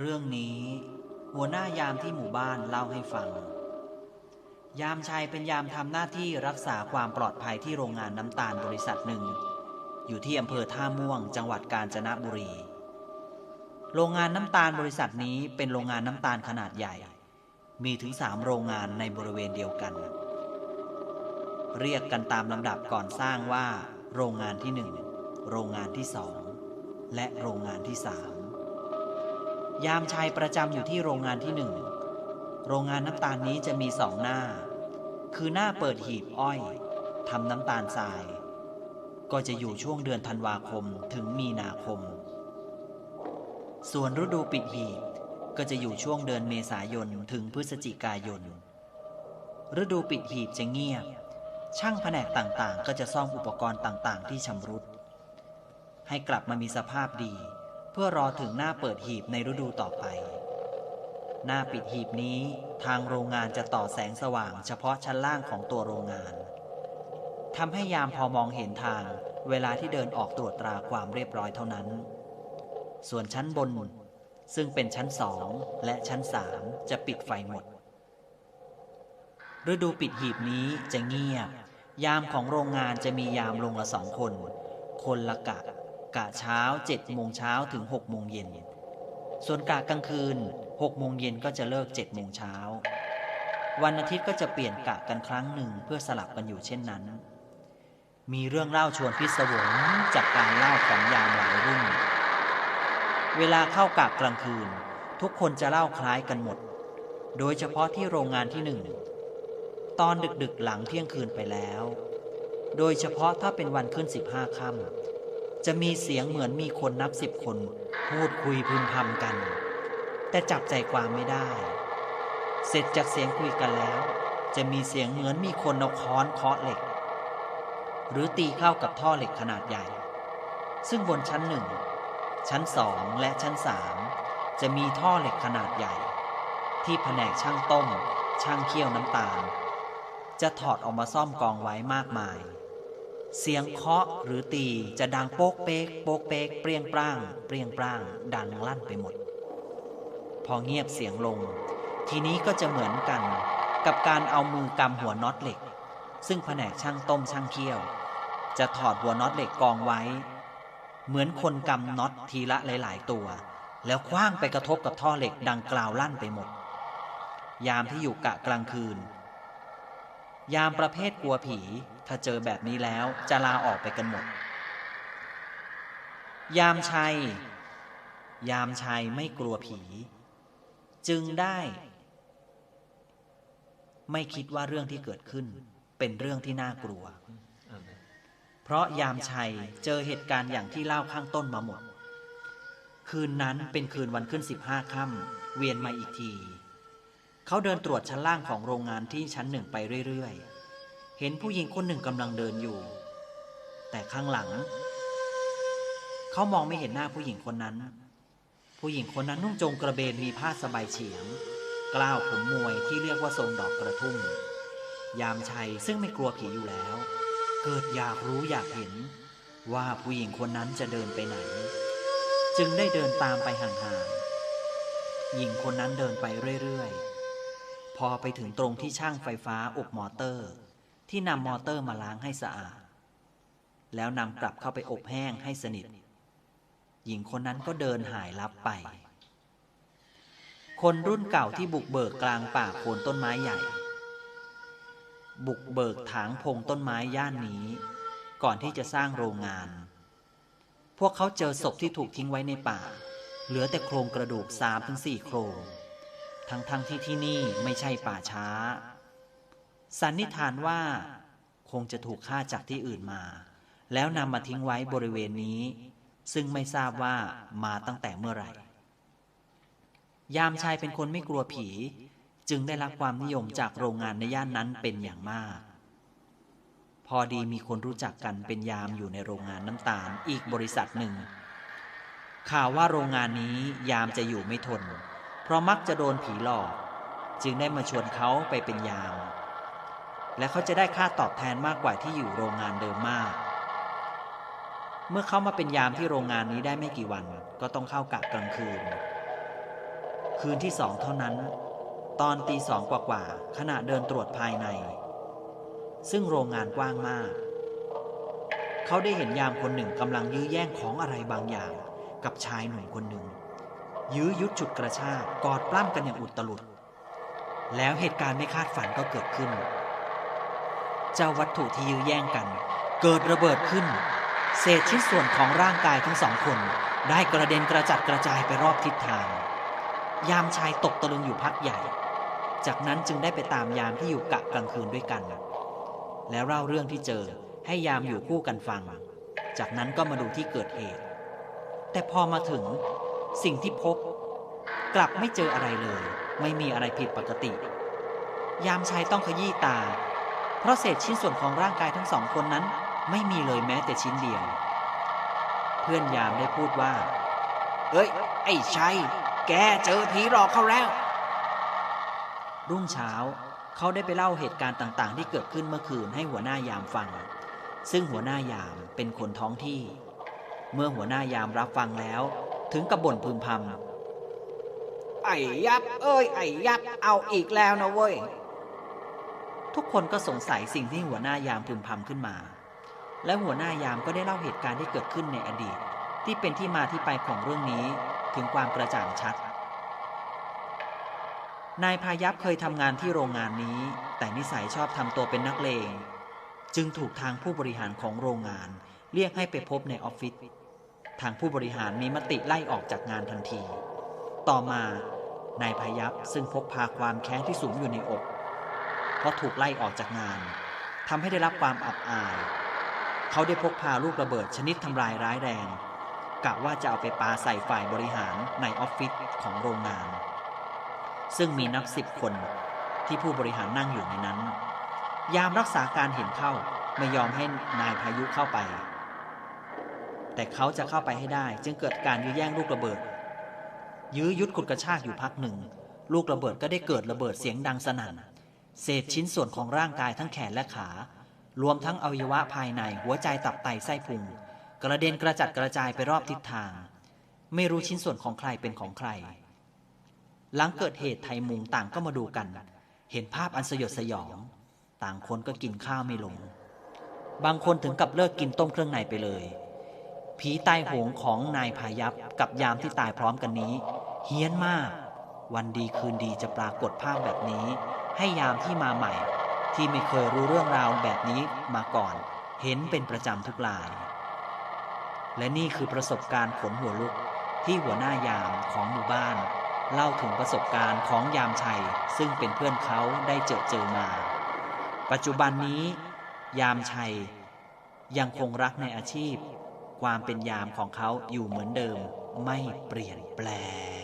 เรื่องนี้ หัวหน้ายามที่หมู่บ้านเล่าให้ฟัง ยามชัยเป็นยามทำหน้าที่รักษาความปลอดภัยที่โรงงานน้ำตาลบริษัทหนึ่ง อยู่ที่อำเภอท่าม่วง จังหวัดกาญจนบุรี โรงงานน้ำตาลบริษัทนี้เป็นโรงงานน้ำตาลขนาดใหญ่ มีถึงสามโรงงานในบริเวณเดียวกัน เรียกกันตามลำดับก่อนสร้างว่า โรงงานที่หนึ่งโรงงานที่สองและโรงงานที่สาม ยามชายประจำอยู่ที่โรงงานที่หนึ่ง โรงงานน้ำตาลนี้จะมีสองหน้า คือหน้าเปิดหีบอ้อยทำน้ำตาลทราย ก็จะอยู่ช่วงเดือนธันวาคมถึงมีนาคม ส่วนฤดูปิดหีบก็จะอยู่ช่วงเดือนเมษายนถึงพฤศจิกายน ฤดูปิดหีบจะเงียบ ช่างแผนกต่างๆ ก็จะซ่อมอุปกรณ์ต่างๆ ที่ชำรุด ให้กลับมามีสภาพดี เพื่อรอถึงหน้าเปิดหีบในฤดูต่อไป หน้าปิดหีบนี้ทางโรงงานจะต่อแสงสว่างเฉพาะชั้นล่างของตัวโรงงานทำให้ยามพอมองเห็นทางเวลาที่เดินออกตรวจตราความเรียบร้อยเท่านั้น ส่วนชั้นบน ซึ่งเป็นชั้นสองและชั้นสามจะปิดไฟหมด ฤดูปิดหีบนี้จะเงียบ ยามของโรงงานจะมียามลงละสองคน คนละกะ กะเช้าเจ็ดโมงเช้าถึงหกโมงเย็น ส่วนกะกลางคืนหกโมงเย็นก็จะเลิกเจ็ดโมงเช้า วันอาทิตย์ก็จะเปลี่ยนกะกันครั้งหนึ่งเพื่อสลับกันอยู่เช่นนั้น มีเรื่องเล่าชวนพิศวงจากการเล่าของยามหลายรุ่น เวลาเข้ากะกลางคืน ทุกคนจะเล่าคล้ายกันหมด โดยเฉพาะที่โรงงานที่หนึ่งตอนดึกๆหลังเที่ยงคืนไปแล้ว โดยเฉพาะถ้าเป็นวันขึ้นสิบห้าค่ำ จะมีเสียงเหมือนมีคนนับสิบคน พูดคุยพึมพำกัน แต่จับใจความไม่ได้ เสร็จจากเสียงคุยกันแล้ว จะมีเสียงเหมือนมีคนเอาค้อนเคาะเหล็ก หรือตีเข้ากับท่อเหล็กขนาดใหญ่ ซึ่งบนชั้นหนึ่งชั้นสองและชั้นสามจะมีท่อเหล็กขนาดใหญ่ ที่แผนกช่างต้ม ช่างเคี่ยวน้ำตาล จะถอดออกมาซ่อมกองไว้มากมาย เสียงเคาะหรือตีจะดังโป๊กเป๊กโป๊กเป๊กเปรียงปร้าง เปรียงปร้าง ดังลั่นไปหมด พอเงียบเสียงลง ทีนี้ก็จะเหมือนกันกับการเอามือกำหัวน็อตเหล็ก ซึ่งแผนกช่างต้มช่างเคี่ยว จะถอดหัวน็อตเหล็กกองไว้ เหมือนคนกำน็อตทีละหลาย ๆ ตัว แล้วคว้างไปกระทบกับท่อเหล็กดังกล่าวลั่นไปหมด ยามที่อยู่กะกลางคืน ยามประเภทกลัวผี ถ้าเจอแบบนี้แล้วจะลาออกไปกันหมด ยามชัย ยามชัยไม่กลัวผี จึงได้ ไม่คิดว่าเรื่องที่เกิดขึ้น เป็นเรื่องที่น่ากลัว เพราะยามชัยเจอเหตุการณ์อย่างที่เล่าข้างต้นมาหมด คืนนั้นเป็นคืนวันขึ้นสิบห้าค่ำเวียนมาอีกที เขาเดินตรวจชั้นล่างของโรงงานที่ชั้นหนึ่งไปเรื่อยๆ เห็นผู้หญิงคนหนึ่งกำลังเดินอยู่ แต่ข้างหลัง เขามองไม่เห็นหน้าผู้หญิงคนนั้น ผู้หญิงคนนั้นนุ่งจงกระเบนมีผ้าสบายเฉียง กล้าวผมมวยที่เรียกว่าทรงดอกกระทุ่ม ยามชัยซึ่งไม่กลัวผีอยู่แล้ว เกิดอยากรู้อยากเห็น ว่าผู้หญิงคนนั้นจะเดินไปไหน จึงได้เดินตามไปห่างๆหญิงคนนั้นเดินไปเรื่อยๆ พอไปถึงตรงที่ช่างไฟฟ้าอบมอเตอร์ ที่นำมอเตอร์มาล้างให้สะอาด แล้วนำกลับเข้าไปอบแห้งให้สนิท หญิงคนนั้นก็เดินหายลับไป คนรุ่นเก่าที่บุกเบิกกลางป่าโคนต้นไม้ใหญ่ บุกเบิกถางพงต้นไม้ย่านนี้ ก่อนที่จะสร้างโรงงาน พวกเขาเจอศพที่ถูกทิ้งไว้ในป่า เหลือแต่โครงกระดูกสามถึงสี่โครง ทั้งๆทที่ที่นี่ไม่ใช่ป่าช้า สันนิษฐานว่า คงจะถูกฆ่าจากที่อื่นมา แล้วนำมาทิ้งไว้บริเวณนี้ ซึ่งไม่ทราบว่ามาตั้งแต่เมื่อไหร่ ยามชายเป็นคนไม่กลัวผี จึงได้รับความนิยมจากโรงงานในย่านนั้นเป็นอย่างมาก พอดีมีคนรู้จักกันเป็นยามอยู่ในโรงงานน้ำตาลอีกบริษัทหนึ่งข่าวว่าโรงงานนี้ยามจะอยู่ไม่ทน เพราะมักจะโดนผีหลอก จึงได้มาชวนเขาไปเป็นยาม และเขาจะได้ค่าตอบแทนมากกว่าที่อยู่โรงงานเดิมมาก เมื่อเขามาเป็นยามที่โรงงานนี้ได้ไม่กี่วัน ก็ต้องเข้ากะกลางคืน คืนที่สองเท่านั้น ตอนตีสองกว่าๆขณะเดินตรวจภายใน ซึ่งโรงงานกว้างมากเขาได้เห็นยามคนหนึ่งกำลังยื้อแย่งของอะไรบางอย่าง กับชายหนุ่มคนหนึ่ง ยื้อยุดฉุดกระชากกอดปล้ำกันอย่างอุตลุด แล้วเหตุการณ์ไม่คาดฝันก็เกิดขึ้น เจ้าวัตถุที่ยื้อแย่งกัน เกิดระเบิดขึ้น เศษชิ้นส่วนของร่างกายทั้งสองคน ได้กระเด็นกระจัดกระจายไปรอบทิศทาง ยามชายตกตะลึงอยู่พักใหญ่ จากนั้นจึงได้ไปตามยามที่อยู่กะกลางคืนด้วยกัน แล้วเล่าเรื่องที่เจอให้ยามอยู่คู่กันฟัง จากนั้นก็มาดูที่เกิดเหตุ แต่พอมาถึง สิ่งที่พบ กลับไม่เจออะไรเลย ไม่มีอะไรผิดปกติ ยามชายต้องขยี้ตา เพราะเศษชิ้นส่วนของร่างกายทั้งสองคนนั้น ไม่มีเลยแม้แต่ชิ้นเดียว เพื่อนยามได้พูดว่า เอ้ย ไอ้ชัย แกเจอผีหลอกเขาแล้ว รุ่งเช้าเขาได้ไปเล่าเหตุการณ์ต่างๆ ที่เกิดขึ้นเมื่อคืนให้หัวหน้ายามฟัง ซึ่งหัวหน้ายามเป็นคนท้องที่ เมื่อหัวหน้ายามรับฟังแล้ว ถึงกับบ่นพึมพำไอ้ยับ เอ้ย ไอ้ยับ เอาอีกแล้วนะเว้ย ทุกคนก็สงสัยสิ่งที่หัวหน้ายามพึมพำขึ้นมา และหัวหน้ายามก็ได้เล่าเหตุการณ์ที่เกิดขึ้นในอดีต ที่เป็นที่มาที่ไปของเรื่องนี้ถึงความกระจ่างชัด นายพายัพเคยทำงานที่โรงงานนี้ แต่นิสัยชอบทำตัวเป็นนักเลง จึงถูกทางผู้บริหารของโรงงาน เรียกให้ไปพบในออฟฟิศ ทางผู้บริหารมีมติไล่ออกจากงานทันที ต่อมานายพยัพซึ่งพกพาความแค้นที่สูงอยู่ในอก เพราะถูกไล่ออกจากงานทำให้ได้รับความอับอาย เขาได้พกพาลูกระเบิดชนิดทำลายร้ายแรงกะว่าจะเอาไปปาใส่ฝ่ายบริหารในออฟฟิศของโรงงาน ซึ่งมีนับสิบคนที่ผู้บริหารนั่งอยู่ในนั้น ยามรักษาการเห็นเข้าไม่ยอมให้นายพายุเข้าไป แต่เขาจะเข้าไปให้ได้ จึงเกิดการยื้อแย่งลูกระเบิด ยื้อยุดขุดกระชากอยู่พักหนึ่ง ลูกระเบิดก็ได้เกิดระเบิดเสียงดังสนั่นเศษชิ้นส่วนของร่างกายทั้งแขนและขา รวมทั้งอวัยวะภายในหัวใจตับไตไส้พุง กระเด็นกระจัดกระจายไปรอบทิศทาง ไม่รู้ชิ้นส่วนของใครเป็นของใคร หลังเกิดเหตุไทยมุงต่างก็มาดูกัน เห็นภาพอันสยดสยอง ต่างคนก็กินข้าวไม่ลง บางคนถึงกับเลิกกินต้มเครื่องในไปเลย ผีตายโหงของนายพายัพกับยามที่ตายพร้อมกันนี้ เฮี้ยนมาก วันดีคืนดีจะปรากฏภาพแบบนี้ ให้ยามที่มาใหม่ ที่ไม่เคยรู้เรื่องราวแบบนี้มาก่อน เห็นเป็นประจำทุกราย และนี่คือประสบการณ์ขนหัวลุกที่หัวหน้ายามของหมู่บ้าน เล่าถึงประสบการณ์ของยามชัย ซึ่งเป็นเพื่อนเขาได้เจอเจอมา ปัจจุบันนี้ ยามชัย ยังคงรักในอาชีพ ความเป็นยามของเขาอยู่เหมือนเดิมไม่เปลี่ยนแปลง